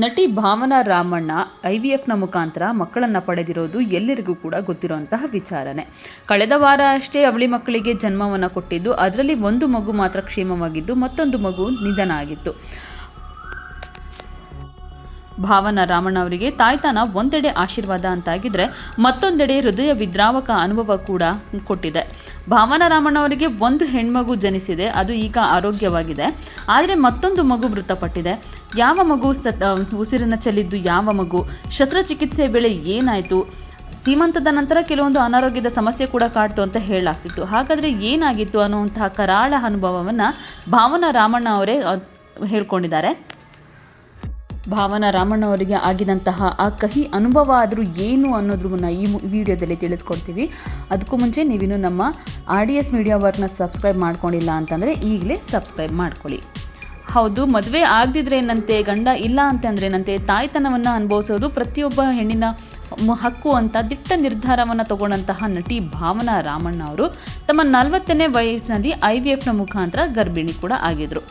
ನಟಿ Bhavana Ramanna, I V ಎಫ್ನ ಮುಖಾಂತರ ಮಕ್ಕಳನ್ನು ಪಡೆದಿರೋದು ಎಲ್ಲರಿಗೂ ಕೂಡ ಗೊತ್ತಿರುವಂತಹ ವಿಚಾರನೆ ಕಳೆದ ವಾರ ಅಷ್ಟೇ ಅವಳಿ ಮಕ್ಕಳಿಗೆ ಜನ್ಮವನ್ನು ಕೊಟ್ಟಿದ್ದು, ಅದರಲ್ಲಿ ಒಂದು ಮಗು ಮಾತ್ರ ಕ್ಷೇಮವಾಗಿದ್ದು, ಮತ್ತೊಂದು ಮಗು ನಿಧನ ಆಗಿತ್ತು. ಭಾವನಾ ರಾಮಣ್ಣ ಅವರಿಗೆ ತಾಯ್ತಾನ ಒಂದೆಡೆ ಆಶೀರ್ವಾದ ಅಂತಾಗಿದ್ರೆ ಮತ್ತೊಂದೆಡೆ ಹೃದಯ ವಿದ್ರಾವಕ ಅನುಭವ ಕೂಡ ಕೊಟ್ಟಿದೆ. ಭಾವನಾ ರಾಮಣ್ಣ ಅವರಿಗೆ ಒಂದು ಹೆಣ್ಮಗು ಜನಿಸಿದೆ, ಅದು ಈಗ ಆರೋಗ್ಯವಾಗಿದೆ. ಆದರೆ ಮತ್ತೊಂದು ಮಗು ಮೃತಪಟ್ಟಿದೆ. ಯಾವ ಮಗು ಸತ್ ಉಸಿರನ್ನು ಚೆಲ್ಲಿದ್ದು, ಯಾವ ಮಗು? ಶಸ್ತ್ರಚಿಕಿತ್ಸೆ ವೇಳೆ ಏನಾಯಿತು? ಸೀಮಂತದ ನಂತರ ಕೆಲವೊಂದು ಅನಾರೋಗ್ಯದ ಸಮಸ್ಯೆ ಕೂಡ ಕಾಡ್ತು ಅಂತ ಹೇಳಲಾಗ್ತಿತ್ತು. ಹಾಗಾದರೆ ಏನಾಗಿತ್ತು ಅನ್ನುವಂತಹ ಕರಾಳ ಅನುಭವವನ್ನು ಭಾವನಾ ರಾಮಣ್ಣ ಅವರೇ ಹೇಳ್ಕೊಂಡಿದ್ದಾರೆ. ಭಾವನಾ ರಾಮಣ್ಣ ಅವರಿಗೆ ಆಗಿದಂತಹ ಆ ಕಹಿ ಅನುಭವ ಆದರೂ ಏನು ಅನ್ನೋದ್ರನ್ನ ಈ ವಿಡಿಯೋದಲ್ಲಿ ತಿಳಿಸ್ಕೊಡ್ತೀವಿ. ಅದಕ್ಕೂ ಮುಂಚೆ ನೀವಿನ್ನು ನಮ್ಮ ಆರ್ ಡಿ ಎಸ್ ಮೀಡಿಯಾ ವರ್ಕ್ನ ಸಬ್ಸ್ಕ್ರೈಬ್ ಮಾಡ್ಕೊಂಡಿಲ್ಲ ಅಂತಂದರೆ ಈಗಲೇ ಸಬ್ಸ್ಕ್ರೈಬ್ ಮಾಡ್ಕೊಳ್ಳಿ. ಹೌದು, ಮದುವೆ ಆಗದಿದ್ರೆ ಏನಂತೆ, ಗಂಡ ಇಲ್ಲ ಅಂತಂದ್ರೆ ಏನಂತೆ, ತಾಯ್ತನವನ್ನು ಅನುಭವಿಸೋದು ಪ್ರತಿಯೊಬ್ಬ ಹೆಣ್ಣಿನ ಹಕ್ಕು ಅಂತ ದಿಟ್ಟ ನಿರ್ಧಾರವನ್ನು ತಗೊಂಡಂತಹ ನಟಿ ಭಾವನಾ ರಾಮಣ್ಣ ಅವರು ತಮ್ಮ ನಲವತ್ತನೇ ವಯಸ್ಸಿನಲ್ಲಿ ಐ ವಿ ಎಫ್ನ ಮುಖಾಂತರ ಗರ್ಭಿಣಿ ಕೂಡ ಆಗಿದ್ರು.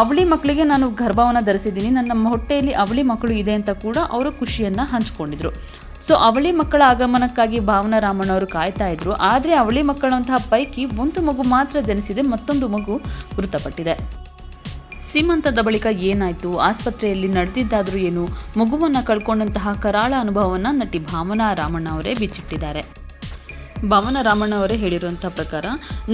ಅವಳಿ ಮಕ್ಕಳಿಗೆ ನಾನು ಗರ್ಭವನ್ನು ಧರಿಸಿದ್ದೀನಿ. ನನ್ನ ಹೊಟ್ಟೆಯಲ್ಲಿ ಅವಳಿ ಮಕ್ಕಳು ಇದೆ ಅಂತ ಕೂಡ ಅವರು ಖುಷಿಯನ್ನು ಹಂಚ್ಕೊಂಡಿದ್ರು. ಸೊ ಅವಳಿ ಮಕ್ಕಳ ಆಗಮನಕ್ಕಾಗಿ ಭಾವನಾ ರಾಮಣ್ಣವರು ಕಾಯ್ತಾ ಇದ್ರು. ಆದರೆ ಅವಳಿ ಮಕ್ಕಳಂತಹ ಪೈಕಿ ಒಂದು ಮಗು ಮಾತ್ರ ಜನಿಸಿದೆ, ಮತ್ತೊಂದು ಮಗು ಮೃತಪಟ್ಟಿದೆ. ಸೀಮಂತದ ಬಳಿಕ ಏನಾಯಿತು? ಆಸ್ಪತ್ರೆಯಲ್ಲಿ ನಡೆದಿದ್ದಾದರೂ ಏನು? ಮಗುವನ್ನು ಕಳ್ಕೊಂಡಂತಹ ಕರಾಳ ಅನುಭವವನ್ನು ನಟಿ ಭಾವನಾ ರಾಮಣ್ಣ ಅವರೇ ಬಿಚ್ಚಿಟ್ಟಿದ್ದಾರೆ. ಭಾವನಾ ರಾಮಣ್ಣ ಅವರೇ ಹೇಳಿರುವಂಥ ಪ್ರಕಾರ,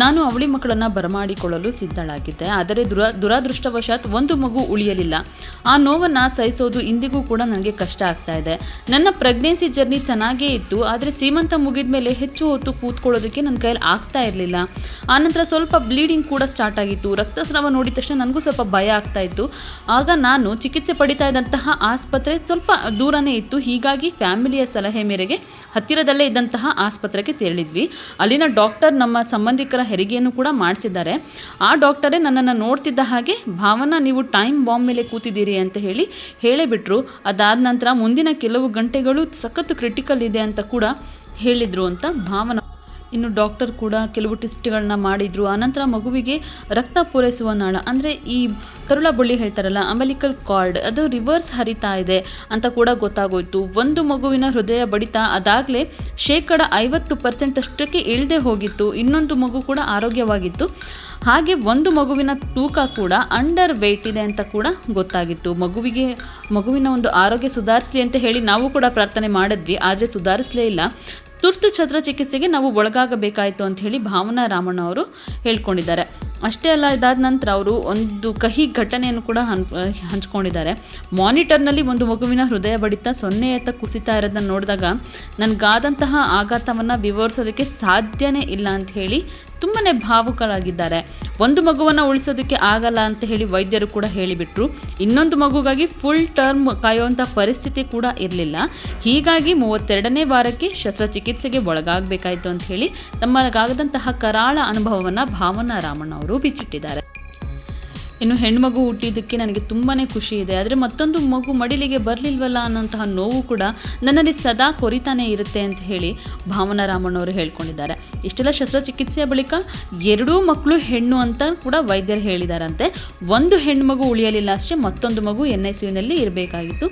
ನಾನು ಅವಳಿ ಮಕ್ಕಳನ್ನು ಬರಮಾಡಿಕೊಳ್ಳಲು ಸಿದ್ಧಳಾಗಿದ್ದೆ, ಆದರೆ ದುರ, ದುರಾದೃಷ್ಟವಶಾತ್ ಒಂದು ಮಗು ಉಳಿಯಲಿಲ್ಲ. ಆ ನೋವನ್ನು ಸಹಿಸೋದು ಇಂದಿಗೂ ಕೂಡ ನನಗೆ ಕಷ್ಟ ಆಗ್ತಾ ಇದೆ. ನನ್ನ ಪ್ರೆಗ್ನೆನ್ಸಿ ಜರ್ನಿ ಚೆನ್ನಾಗೇ ಇತ್ತು, ಆದರೆ ಸೀಮಂತ ಮುಗಿದ ಮೇಲೆ ಹೆಚ್ಚು ಹೊತ್ತು ಕೂತ್ಕೊಳ್ಳೋದಕ್ಕೆ ನನ್ನ ಕೈಯಲ್ಲಿ ಆಗ್ತಾ ಇರಲಿಲ್ಲ. ಆನಂತರ ಸ್ವಲ್ಪ ಬ್ಲೀಡಿಂಗ್ ಕೂಡ ಸ್ಟಾರ್ಟ್ ಆಗಿತ್ತು. ರಕ್ತಸ್ರಾವ ನೋಡಿದ ತಕ್ಷಣ ನನಗೂ ಸ್ವಲ್ಪ ಭಯ ಆಗ್ತಾ ಇತ್ತು. ಆಗ ನಾನು ಚಿಕಿತ್ಸೆ ಪಡಿತಾ ಇದ್ದಂತಹ ಆಸ್ಪತ್ರೆ ಸ್ವಲ್ಪ ದೂರನೇ ಇತ್ತು. ಹೀಗಾಗಿ ಫ್ಯಾಮಿಲಿಯ ಸಲಹೆ ಮೇರೆಗೆ ಹತ್ತಿರದಲ್ಲೇ ಇದ್ದಂತಹ ಆಸ್ಪತ್ರೆಗೆ ತೆರಳಿದ್ವಿ ಅಲ್ಲಿನ ಡಾಕ್ಟರ್ ನಮ್ಮ ಸಂಬಂಧಿಕರ ಹೆರಿಗೆಯನ್ನು ಕೂಡ ಮಾಡಿಸಿದ್ದಾರೆ. ಆ ಡಾಕ್ಟರೇ ನನ್ನನ್ನು ನೋಡ್ತಿದ್ದ ಹಾಗೆ, ಭಾವನಾ, ನೀವು ಟೈಮ್ ಬಾಂಬ್ ಮೇಲೆ ಕೂತಿದ್ದೀರಿ ಅಂತ ಹೇಳಿ ಹೇಳಿಬಿಟ್ರು. ಅದಾದ ನಂತರ ಮುಂದಿನ ಕೆಲವು ಗಂಟೆಗಳು ಸಖತ್ತು ಕ್ರಿಟಿಕಲ್ ಇದೆ ಅಂತ ಕೂಡ ಹೇಳಿದರು ಅಂತ ಭಾವನಾ ಇನ್ನು ಡಾಕ್ಟರ್ ಕೂಡ ಕೆಲವು ಟೆಸ್ಟ್ಗಳನ್ನ ಮಾಡಿದ್ರು. ಆನಂತರ ಮಗುವಿಗೆ ರಕ್ತ ಪೂರೈಸುವ ನಾಳ, ಅಂದರೆ ಈ ಕರುಳ ಬಳ್ಳಿ ಹೇಳ್ತಾರಲ್ಲ, ಅಮೆಲಿಕಲ್ ಕಾರ್ಡ್, ಅದು ರಿವರ್ಸ್ ಹರಿತಾ ಇದೆ ಅಂತ ಕೂಡ ಗೊತ್ತಾಗೋಯ್ತು. ಒಂದು ಮಗುವಿನ ಹೃದಯ ಬಡಿತ ಅದಾಗಲೇ ಶೇಕಡ ಐವತ್ತು ಪರ್ಸೆಂಟ್ ಅಷ್ಟಕ್ಕೆ ಇಳದೆ ಹೋಗಿತ್ತು. ಇನ್ನೊಂದು ಮಗು ಕೂಡ ಆರೋಗ್ಯವಾಗಿತ್ತು. ಹಾಗೆ ಒಂದು ಮಗುವಿನ ತೂಕ ಕೂಡ ಅಂಡರ್ ವೆಯ್ಟ್ ಇದೆ ಅಂತ ಕೂಡ ಗೊತ್ತಾಗಿತ್ತು. ಮಗುವಿಗೆ, ಮಗುವಿನ ಒಂದು ಆರೋಗ್ಯ ಸುಧಾರಿಸಲಿ ಅಂತ ಹೇಳಿ ನಾವು ಕೂಡ ಪ್ರಾರ್ಥನೆ ಮಾಡಿದ್ವಿ, ಆದರೆ ಸುಧಾರಿಸಲೇ ಇಲ್ಲ. ತುರ್ತು ಚಿಕಿತ್ಸೆಗೆ ನಾವು ಒಳಗಾಗಬೇಕಾಯಿತು ಅಂತ ಹೇಳಿ ಭಾವನಾ ರಾಮಣ್ಣ ಅವರು ಹೇಳ್ಕೊಂಡಿದ್ದಾರೆ. ಅಷ್ಟೇ ಅಲ್ಲ, ಇದಾದ ನಂತರ ಅವರು ಒಂದು ಕಹಿ ಘಟನೆಯನ್ನು ಕೂಡ ಹನ್ ಹಂಚ್ಕೊಂಡಿದ್ದಾರೆ. ಮಾನಿಟರ್ನಲ್ಲಿ ಒಂದು ಮಗುವಿನ ಹೃದಯ ಬಡಿತ ಸೊನ್ನೆಯತ್ತ ಕುಸಿತಾ ಇರೋದನ್ನ ನೋಡಿದಾಗ ನನಗಾದಂತಹ ಆಘಾತವನ್ನು ವಿವರಿಸೋದಕ್ಕೆ ಸಾಧ್ಯನೇ ಇಲ್ಲ ಅಂತ ಹೇಳಿ ತುಂಬಾ ಭಾವುಕರಾಗಿದ್ದಾರೆ. ಒಂದು ಮಗುವನ್ನು ಉಳಿಸೋದಕ್ಕೆ ಆಗಲ್ಲ ಅಂತ ಹೇಳಿ ವೈದ್ಯರು ಕೂಡ ಹೇಳಿಬಿಟ್ರು. ಇನ್ನೊಂದು ಮಗುಗಾಗಿ ಫುಲ್ ಟರ್ಮ್ ಕಾಯುವಂಥ ಪರಿಸ್ಥಿತಿ ಕೂಡ ಇರಲಿಲ್ಲ. ಹೀಗಾಗಿ ಮೂವತ್ತೆರಡನೇ ವಾರಕ್ಕೆ ಶಸ್ತ್ರಚಿಕಿತ್ಸೆಗೆ ಒಳಗಾಗಬೇಕಾಯಿತು ಅಂತ ಹೇಳಿ ತಮ್ಮಗಾಗದಂತಹ ಕರಾಳ ಅನುಭವವನ್ನು ಭಾವನಾ ರಾಮಣ್ಣ ಬಿಚ್ಚಿಟ್ಟಿದ್ದಾರೆ. ಇನ್ನು ಹೆಣ್ಮಗು ಹುಟ್ಟಿದ್ದಕ್ಕೆ ನನಗೆ ತುಂಬಾ ಖುಷಿ ಇದೆ. ಆದರೆ ಮತ್ತೊಂದು ಮಗು ಮಡಿಲಿಗೆ ಬರಲಿಲ್ವಲ್ಲ ಅನ್ನೋಂತಹ ನೋವು ಕೂಡ ನನ್ನಲ್ಲಿ ಸದಾ ಕೊರಿತಾನೆ ಇರುತ್ತೆ ಅಂತ ಹೇಳಿ ಭಾವನಾ ರಾಮಣ್ಣವರು ಹೇಳ್ಕೊಂಡಿದ್ದಾರೆ. ಇಷ್ಟೆಲ್ಲ ಶಸ್ತ್ರಚಿಕಿತ್ಸೆಯ ಬಳಿಕ ಎರಡೂ ಮಕ್ಕಳು ಹೆಣ್ಣು ಅಂತ ಕೂಡ ವೈದ್ಯರು ಹೇಳಿದಾರಂತೆ. ಒಂದು ಹೆಣ್ಮಗು ಉಳಿಯಲಿಲ್ಲ ಅಷ್ಟೇ ಮತ್ತೊಂದು ಮಗು ಎನ್ ಐ ಸಿನಲ್ಲಿ ಇರಬೇಕಾಗಿತ್ತು.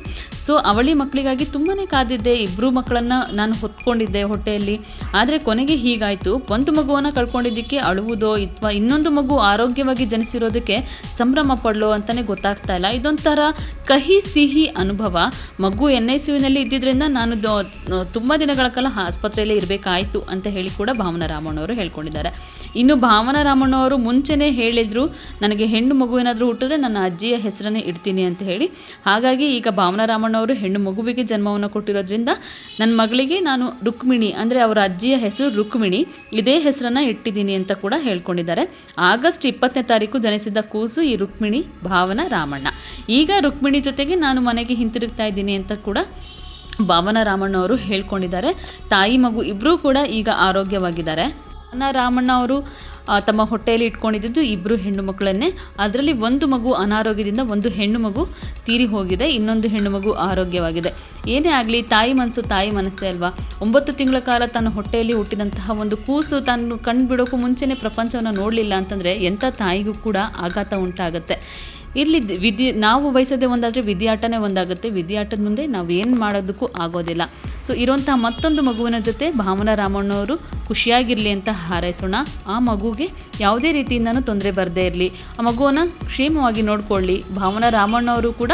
ಸೊ ಅವಳಿ ಮಕ್ಕಳಿಗಾಗಿ ತುಂಬಾ ಕಾದಿದ್ದೆ. ಇಬ್ಬರು ಮಕ್ಕಳನ್ನು ನಾನು ಹೊತ್ಕೊಂಡಿದ್ದೆ ಹೊಟ್ಟೆಯಲ್ಲಿ. ಆದರೆ ಕೊನೆಗೆ ಹೀಗಾಯಿತು. ಒಂದು ಮಗುವನ್ನು ಕಳ್ಕೊಂಡಿದ್ದಕ್ಕೆ ಅಳುವುದೋ ಅಥವಾ ಇನ್ನೊಂದು ಮಗು ಆರೋಗ್ಯವಾಗಿ ಜನಿಸಿರೋದಕ್ಕೆ ಸಂಭ್ರಮ ಪಡಲು ಅಂತಲೇ ಗೊತ್ತಾಗ್ತಾ ಇಲ್ಲ. ಇದೊಂಥರ ಕಹಿ ಸಿಹಿ ಅನುಭವ. ಮಗು ಎನ್ ಐ ಸಿಯುನಲ್ಲಿ ಇದ್ದಿದ್ದರಿಂದ ನಾನು ತುಂಬ ದಿನಗಳ ಕಾಲ ಆಸ್ಪತ್ರೆಯಲ್ಲೇ ಇರಬೇಕಾಯಿತು ಅಂತ ಹೇಳಿ ಕೂಡ ಭಾವನಾ ರಾಮಣ್ಣವರು ಹೇಳ್ಕೊಂಡಿದ್ದಾರೆ. ಇನ್ನು ಭಾವನಾ ರಾಮಣ್ಣವರು ಮುಂಚೆನೇ ಹೇಳಿದರು, ನನಗೆ ಹೆಣ್ಣು ಮಗು ಏನಾದರೂ ಹುಟ್ಟಿದ್ರೆ ನನ್ನ ಅಜ್ಜಿಯ ಹೆಸರನ್ನೇ ಇಡ್ತೀನಿ ಅಂತ ಹೇಳಿ. ಹಾಗಾಗಿ ಈಗ ಭಾವನಾ ರಾಮಣ್ಣವರು ಹೆಣ್ಣು ಮಗುವಿಗೆ ಜನ್ಮವನ್ನು ಕೊಟ್ಟಿರೋದ್ರಿಂದ ನನ್ನ ಮಗಳಿಗೆ ನಾನು ರುಕ್ಮಿಣಿ, ಅಂದರೆ ಅವರ ಅಜ್ಜಿಯ ಹೆಸರು ರುಕ್ಮಿಣಿ, ಇದೇ ಹೆಸರನ್ನು ಇಟ್ಟಿದ್ದೀನಿ ಅಂತ ಕೂಡ ಹೇಳ್ಕೊಂಡಿದ್ದಾರೆ. ಆಗಸ್ಟ್ ಇಪ್ಪತ್ತನೇ ತಾರೀಕು ಜನಿಸಿದ ಕೂಸು ಈ ರುಕ್ಮಿಣಿ ಭಾವನ ರಾಮಣ್ಣ. ಈಗ ರುಕ್ಮಿಣಿ ಜೊತೆಗೆ ನಾನು ಮನೆಗೆ ಹಿಂತಿರುಗ್ತಾ ಇದ್ದೀನಿ ಅಂತ ಕೂಡ ಭಾವನ ರಾಮಣ್ಣ ಅವರು ಹೇಳ್ಕೊಂಡಿದ್ದಾರೆ. ತಾಯಿ ಮಗು ಇಬ್ಬರೂ ಕೂಡ ಈಗ ಆರೋಗ್ಯವಾಗಿದ್ದಾರೆ. ಭಾವನಾ ರಾಮಣ್ಣ ಅವರು ತಮ್ಮ ಹೊಟ್ಟೆಯಲ್ಲಿ ಇಟ್ಕೊಂಡಿದ್ದು ಇಬ್ಬರು ಹೆಣ್ಣು ಮಕ್ಕಳನ್ನೇ. ಅದರಲ್ಲಿ ಒಂದು ಮಗು ಅನಾರೋಗ್ಯದಿಂದ ಒಂದು ಹೆಣ್ಣು ಮಗು ತೀರಿ ಹೋಗಿದೆ, ಇನ್ನೊಂದು ಹೆಣ್ಣು ಮಗು ಆರೋಗ್ಯವಾಗಿದೆ. ಏನೇ ಆಗಲಿ, ತಾಯಿ ಮನಸ್ಸು ತಾಯಿ ಮನಸ್ಸೇ ಅಲ್ವಾ? ಒಂಬತ್ತು ತಿಂಗಳ ಕಾಲ ತನ್ನ ಹೊಟ್ಟೆಯಲ್ಲಿ ಹುಟ್ಟಿದಂತಹ ಒಂದು ಕೂಸು ತಾನು ಕಣ್ಣು ಬಿಡೋಕ್ಕೂ ಮುಂಚೆನೇ ಪ್ರಪಂಚವನ್ನು ನೋಡಲಿಲ್ಲ ಅಂತಂದರೆ ಎಂಥ ತಾಯಿಗೂ ಕೂಡ ಆಘಾತ ಉಂಟಾಗುತ್ತೆ. ಇಲ್ಲಿ ವಿದ್ಯೆ, ನಾವು ಬಯಸೋದೇ ಒಂದಾದರೆ ವಿದ್ಯಾಟನೇ ಒಂದಾಗುತ್ತೆ. ವಿದ್ಯಾಟದ ಮುಂದೆ ನಾವು ಏನು ಮಾಡೋದಕ್ಕೂ ಆಗೋದಿಲ್ಲ. ಸೊ ಇರೋಂಥ ಮತ್ತೊಂದು ಮಗುವಿನ ಜೊತೆ ಭಾವನಾ ರಾಮಣ್ಣವರು ಖುಷಿಯಾಗಿರಲಿ ಅಂತ ಹಾರೈಸೋಣ. ಆ ಮಗುಗೆ ಯಾವುದೇ ರೀತಿಯಿಂದನೂ ತೊಂದರೆ ಬರದೇ ಇರಲಿ. ಆ ಮಗುವನ್ನು ಕ್ಷೇಮವಾಗಿ ನೋಡಿಕೊಳ್ಳಿ. ಭಾವನಾ ರಾಮಣ್ಣವರು ಕೂಡ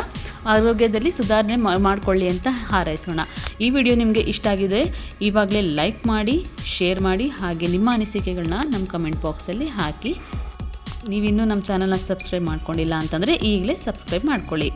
ಆರೋಗ್ಯದಲ್ಲಿ ಸುಧಾರಣೆ ಮಾಡಿಕೊಳ್ಳಿ ಅಂತ ಹಾರೈಸೋಣ. ಈ ವಿಡಿಯೋ ನಿಮಗೆ ಇಷ್ಟ ಆಗಿದೆ ಇವಾಗಲೇ ಲೈಕ್ ಮಾಡಿ, ಶೇರ್ ಮಾಡಿ, ಹಾಗೆ ನಿಮ್ಮ ಅನಿಸಿಕೆಗಳನ್ನ ನಮ್ಮ ಕಮೆಂಟ್ ಬಾಕ್ಸಲ್ಲಿ ಹಾಕಿ. ನೀವಿನ್ನೂ ನಮ್ಮ ಚಾನಲ್ನ ಸಬ್ಸ್ಕ್ರೈಬ್ ಮಾಡ್ಕೊಂಡಿಲ್ಲ ಅಂತಂದರೆ ಈಗಲೇ ಸಬ್ಸ್ಕ್ರೈಬ್ ಮಾಡ್ಕೊಳ್ಳಿ.